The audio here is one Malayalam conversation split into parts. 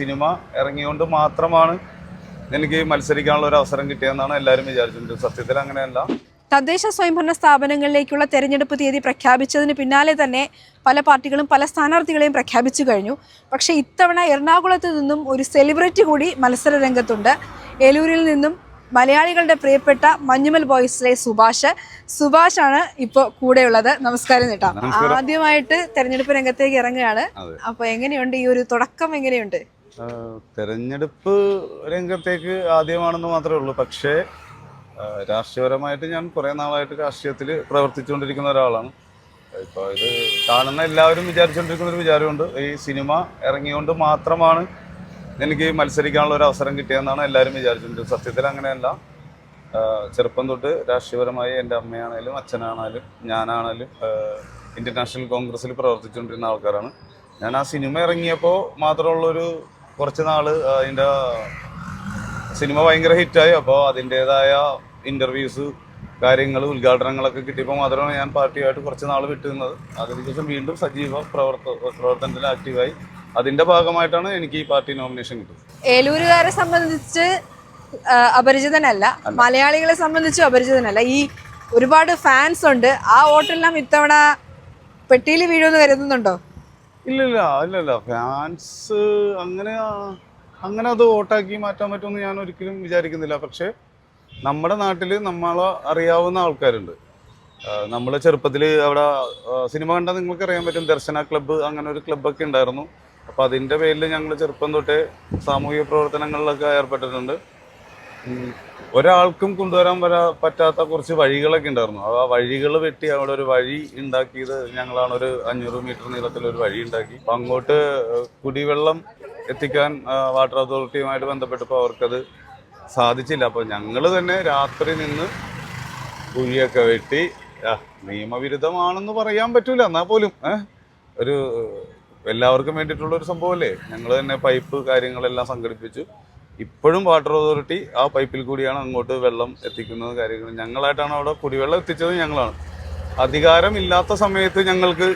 സിനിമ ഇറങ്ങിയോണ്ട് മാത്രമാണ് എനിക്ക് മത്സരിക്കാനുള്ള ഒരു അവസരം കിട്ടിയതെന്നാണ് എല്ലാവരും വിചാരിച്ചിട്ടുണ്ട്. സത്യത്തിൽ അങ്ങനെയല്ല. തദ്ദേശ സ്വയംഭരണ സ്ഥാപനങ്ങളിലേക്കുള്ള തെരഞ്ഞെടുപ്പ് തീയതി പ്രഖ്യാപിച്ചതിന് പിന്നാലെ തന്നെ പല പാർട്ടികളും പല സ്ഥാനാർത്ഥികളെയും പ്രഖ്യാപിച്ചു കഴിഞ്ഞു. പക്ഷേ ഇത്തവണ എറണാകുളത്ത് നിന്നും ഒരു സെലിബ്രിറ്റി കൂടി മത്സര രംഗത്തുണ്ട്. ഏലൂരിൽ നിന്നും മലയാളികളുടെ പ്രിയപ്പെട്ട മഞ്ഞുമൽ ബോയ്സിലെ സുഭാഷ്. സുഭാഷ് ആണ് ഇപ്പോൾ കൂടെയുള്ളത്. നമസ്കാരം ചേട്ടാ. ആദ്യമായിട്ട് തെരഞ്ഞെടുപ്പ് രംഗത്തേക്ക് ഇറങ്ങുകയാണ്. അപ്പോൾ എങ്ങനെയുണ്ട് ഈ ഒരു തുടക്കം? എങ്ങനെയുണ്ട്? തെരഞ്ഞെടുപ്പ് രംഗത്തേക്ക് ആദ്യമാണെന്ന് മാത്രമേ ഉള്ളൂ. പക്ഷേ രാഷ്ട്രീയപരമായിട്ട് ഞാൻ കുറേ നാളായിട്ട് രാഷ്ട്രീയത്തിൽ പ്രവർത്തിച്ചുകൊണ്ടിരിക്കുന്ന ഒരാളാണ്. ഇപ്പോൾ ഇത് കാണുന്ന എല്ലാവരും വിചാരിച്ചുകൊണ്ടിരിക്കുന്ന ഒരു വിചാരമുണ്ട്. ഈ സിനിമ ഇറങ്ങിയോണ്ട് മാത്രമാണ് എനിക്ക് മത്സരിക്കാനുള്ള ഒരു അവസരം കിട്ടിയതെന്നാണ് എല്ലാവരും വിചാരിച്ചിട്ടുണ്ട്. സത്യത്തിൽ അങ്ങനെയല്ല. ചെറുപ്പം തൊട്ട് രാഷ്ട്രീയപരമായി എന്റെ അമ്മയാണേലും അച്ഛനാണേലും ഞാനാണേലും ഇന്ത്യൻ നാഷണൽ കോൺഗ്രസ്സിൽ പ്രവർത്തിച്ചുകൊണ്ടിരുന്ന ആൾക്കാരാണ്. ഞാൻ ആ സിനിമ ഇറങ്ങിയപ്പോൾ മാത്രമുള്ളൊരു കുറച്ച് നാൾ അതിന്റെ സിനിമ ഭയങ്കര ഹിറ്റായി. അപ്പോൾ അതിന്റെതായ ഇന്റർവ്യൂസ് കാര്യങ്ങൾ ഉദ്ഘാടനങ്ങളൊക്കെ കിട്ടിയപ്പോൾ മാത്രമാണ് ഞാൻ പാർട്ടിയായിട്ട് കുറച്ച് നാൾ വിട്ടുന്നത് അതിനുശേഷം വീണ്ടും സജീവ പ്രവർത്ത പ്രവർത്തനത്തിൽ ആക്റ്റീവായി അതിന്റെ ഭാഗമായിട്ടാണ് എനിക്ക് ഈ പാർട്ടി നോമിനേഷൻ കിട്ടുന്നത് ഏലൂരുകാരെ സംബന്ധിച്ച് അപരിചിതനല്ല. മലയാളികളെ സംബന്ധിച്ച് അപരിചിതനല്ല. ഈ ഒരുപാട് ഫാൻസ് ഉണ്ട്. ആ വോട്ടെല്ലാം ഇത്തവണ പെട്ടിയിൽ വീഴുമെന്ന് കരുതുന്നുണ്ടോ? ഇല്ലില്ല ഇല്ലല്ല. ഫാൻസ് അങ്ങനെ അങ്ങനെ അത് വോട്ടാക്കി മാറ്റാൻ പറ്റുമെന്ന് ഞാൻ ഒരിക്കലും വിചാരിക്കുന്നില്ല. പക്ഷേ നമ്മുടെ നാട്ടിൽ നമ്മളെ അറിയാവുന്ന ആൾക്കാരുണ്ട്. നമ്മൾ ചെറുപ്പത്തിൽ അവിടെ സിനിമ കണ്ടാൽ നിങ്ങൾക്ക് അറിയാൻ പറ്റും. ദർശന ക്ലബ്ബ് അങ്ങനെ ഒരു ക്ലബ്ബൊക്കെ ഉണ്ടായിരുന്നു. അപ്പോൾ അതിന്റെ പേരിൽ ഞങ്ങൾ ചെറുപ്പം തൊട്ടേ സാമൂഹിക പ്രവർത്തനങ്ങളിലൊക്കെ ഏർപ്പെട്ടിട്ടുണ്ട്. ഒരാൾക്കും കൊണ്ടുവരാൻ വരാ പറ്റാത്ത കുറച്ച് വഴികളൊക്കെ ഉണ്ടായിരുന്നു. ആ വഴികൾ വെട്ടി അവിടെ ഒരു വഴി ഉണ്ടാക്കിയത് ഞങ്ങളാണ്. ഒരു അഞ്ഞൂറ് മീറ്റർ നീളത്തിൽ ഒരു വഴി ഉണ്ടാക്കി. അപ്പം അങ്ങോട്ട് കുടിവെള്ളം എത്തിക്കാൻ വാട്ടർ അതോറിറ്റിയുമായിട്ട് ബന്ധപ്പെട്ടപ്പോൾ അവർക്കത് സാധിച്ചില്ല. അപ്പോൾ ഞങ്ങൾ തന്നെ രാത്രി നിന്ന് കുഴിയൊക്കെ വെട്ടി നിയമവിരുദ്ധമാണെന്ന് പറയാൻ പറ്റൂല. എന്നാൽ പോലും ഒരു എല്ലാവർക്കും വേണ്ടിയിട്ടുള്ള ഒരു സംഭവമല്ലേ? ഞങ്ങൾ തന്നെ പൈപ്പ് കാര്യങ്ങളെല്ലാം സംഘടിപ്പിച്ചു. ഇപ്പോഴും വാട്ടർ അതോറിറ്റി ആ പൈപ്പിൽ കൂടിയാണ് അങ്ങോട്ട് വെള്ളം എത്തിക്കുന്നത് കാര്യങ്ങൾ. ഞങ്ങളായിട്ടാണ് അവിടെ കുടിവെള്ളം എത്തിച്ചത് ഞങ്ങളാണ്. അധികാരമില്ലാത്ത സമയത്ത് ഞങ്ങൾക്ക്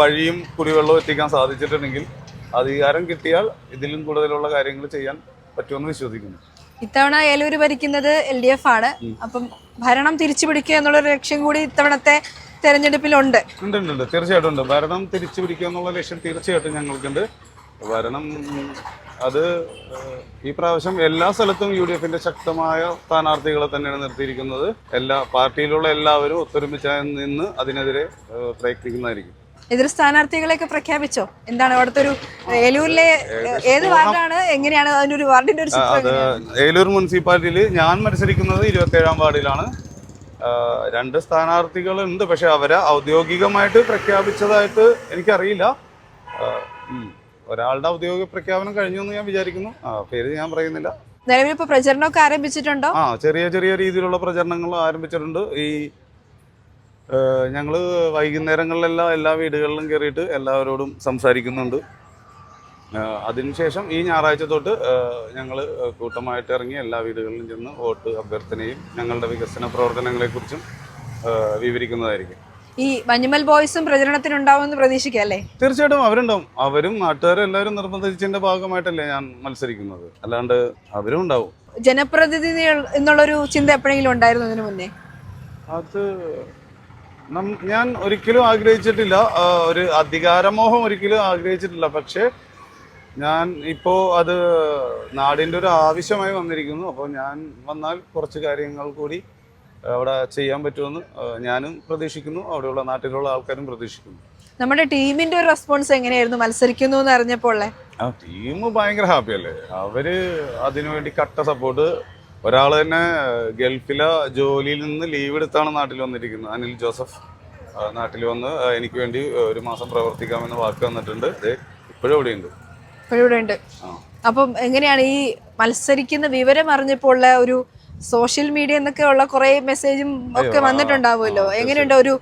വഴിയും കുടിവെള്ളവും എത്തിക്കാൻ സാധിച്ചിട്ടുണ്ടെങ്കിൽ അധികാരം കിട്ടിയാൽ ഇതിലും കൂടുതലുള്ള കാര്യങ്ങൾ ചെയ്യാൻ പറ്റുമെന്ന് വിശ്വസിക്കുന്നു. ഇത്തവണ ഏലൂര് ഭരിക്കുന്നത് എൽ ഡി എഫ് ആണ്. അപ്പം ഭരണം തിരിച്ചു പിടിക്കുക എന്നുള്ള ലക്ഷ്യം കൂടി ഇത്തവണത്തെ തെരഞ്ഞെടുപ്പിലുണ്ട്. ഉണ്ട് ഉണ്ട് ഉണ്ട്. തീർച്ചയായിട്ടും ഉണ്ട്. ഭരണം തിരിച്ചു പിടിക്കുക എന്നുള്ള ലക്ഷ്യം തീർച്ചയായിട്ടും ഞങ്ങൾക്കുണ്ട്. ഭരണം അത് ഈ പ്രാവശ്യം എല്ലാ സ്ഥലത്തും യു ഡി എഫിന്റെ ശക്തമായ സ്ഥാനാർത്ഥികളെ തന്നെയാണ് നിർത്തിയിരിക്കുന്നത്. എല്ലാ പാർട്ടിയിലുള്ള എല്ലാവരും ഒത്തൊരുമിച്ച് നിന്ന് അതിനെതിരെ പ്രയത്നിക്കുന്നതായിരിക്കും. എതിർ സ്ഥാനാർത്ഥികളെയൊക്കെ പ്രഖ്യാപിച്ചോ? എന്താണ് അവിടുത്തെ ഒരു ഏലൂരിലെ ഏത് വാർഡാണ്? എങ്ങനെയാണ് അതിന്റെ ഒരു വാർഡിന്റെ ഒരു അത്? ഏലൂർ മുനിസിപ്പാലിറ്റിയിൽ ഞാൻ മത്സരിക്കുന്നത് ഇരുപത്തേഴാം വാർഡിലാണ്. രണ്ട് സ്ഥാനാർത്ഥികളുണ്ട് പക്ഷെ അവരെ ഔദ്യോഗികമായിട്ട് പ്രഖ്യാപിച്ചതായിട്ട് എനിക്കറിയില്ല. ഒരാളുടെ ഔദ്യോഗിക പ്രഖ്യാപനം കഴിഞ്ഞു എന്ന് ഞാൻ വിചാരിക്കുന്നു. ആ പേര് ഞാൻ പറയുന്നില്ല. നിലവിൽ ഇപ്പൊ പ്രചരണമൊക്കെ ആരംഭിച്ചിട്ടുണ്ടോ? ആ ചെറിയ ചെറിയ രീതിയിലുള്ള പ്രചരണങ്ങൾ ആരംഭിച്ചിട്ടുണ്ട്. ഈ ഞങ്ങൾ വൈകുന്നേരങ്ങളിലെല്ലാം എല്ലാ വീടുകളിലും കയറിയിട്ട് എല്ലാവരോടും സംസാരിക്കുന്നുണ്ട്. അതിനുശേഷം ഈ ഞായറാഴ്ച തൊട്ട് ഞങ്ങൾ കൂട്ടമായിട്ട് ഇറങ്ങി എല്ലാ വീടുകളിലും ചെന്ന് വോട്ട് അഭ്യർത്ഥനയും ഞങ്ങളുടെ വികസന പ്രവർത്തനങ്ങളെക്കുറിച്ചും വിവരിക്കുന്നതായിരിക്കും. ഈ മഞ്ഞുമൽ ബോയ്സും പ്രചരണത്തിനുണ്ടാവുമെന്ന് പ്രതീക്ഷിക്കാം അല്ലേ? തീർച്ചയായിട്ടും അവരുണ്ടാവും. അവരും നാട്ടുകാരും എല്ലാവരും നിർബന്ധിച്ചതിന്റെ ഭാഗമായിട്ടല്ലേ ഞാൻ മത്സരിക്കുന്നത്. അല്ലാണ്ട് അവരും ഉണ്ടാവും. ജനപ്രതിനിധി എന്നുള്ളൊരു ചിന്ത എപ്പോഴെങ്കിലും ഉണ്ടായിരുന്നു അതിനു മുന്നേ? അത് ഞാൻ ഒരിക്കലും ആഗ്രഹിച്ചിട്ടില്ല. ഒരു അധികാരമോഹം ഒരിക്കലും ആഗ്രഹിച്ചിട്ടില്ല. പക്ഷേ ഞാൻ ഇപ്പോൾ അത് നാടിന്റെ ഒരു ആവശ്യമായി വന്നിരിക്കുന്നു. അപ്പോൾ ഞാൻ വന്നാൽ കുറച്ച് കാര്യങ്ങൾ കൂടി അവിടെ ചെയ്യാൻ പറ്റുമെന്ന് ഞാനും പ്രതീക്ഷിക്കുന്നു. അവിടെയുള്ള നാട്ടിലുള്ള ആൾക്കാരും പ്രതീക്ഷിക്കുന്നു. നമ്മുടെ ടീമിന്റെ ഒരു റെസ്പോൺസ് എങ്ങനെയായിരുന്നു? മത്സരിക്കുന്നു എന്ന് അറിഞ്ഞപ്പോൾ ആ ടീം ഭയങ്കര ഹാപ്പി അല്ലേ? അവർ അതിനുവേണ്ടി കട്ട സപ്പോർട്ട്. ഒരാൾ തന്നെ ഗൾഫിലെ ജോലിയിൽ നിന്ന് ലീവ് എടുത്താണ് നാട്ടിൽ വന്നിരിക്കുന്നത്. അനിൽ ജോസഫ് നാട്ടിൽ വന്ന് എനിക്ക് വേണ്ടി ഒരു മാസം പ്രവർത്തിക്കാമെന്ന് വാക്ക് തന്നിട്ടുണ്ട്. ഇപ്പോഴും ഇവിടെ ഉണ്ട് ഇപ്പോഴും ഇവിടെ ഉണ്ട് അപ്പം എങ്ങനെയാണ് ഈ മത്സരിക്കുന്ന വിവരം അറിഞ്ഞപ്പോൾ ഒരു സോഷ്യൽ മീഡിയ എന്നൊക്കെ ഉള്ള കുറെ മെസ്സേജും ഒക്കെ വന്നിട്ടുണ്ടാവുമല്ലോ. എങ്ങനെയുണ്ട് ഒരു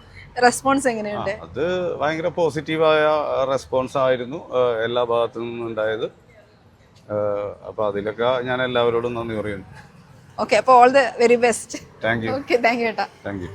റെസ്പോൺസ് എങ്ങനെയുണ്ട്? അത് ഭയങ്കര പോസിറ്റീവായ റെസ്പോൺസ് ആയിരുന്നു എല്ലാ ഭാഗത്തു നിന്നും ഉണ്ടായത് അപ്പൊ അതിലൊക്കെ ഞാൻ എല്ലാവരോടും നന്ദി പറയുന്നു. ഓക്കെ അപ്പോൾ all the very best thank you okay thank you ഏട്ടാ. Thank you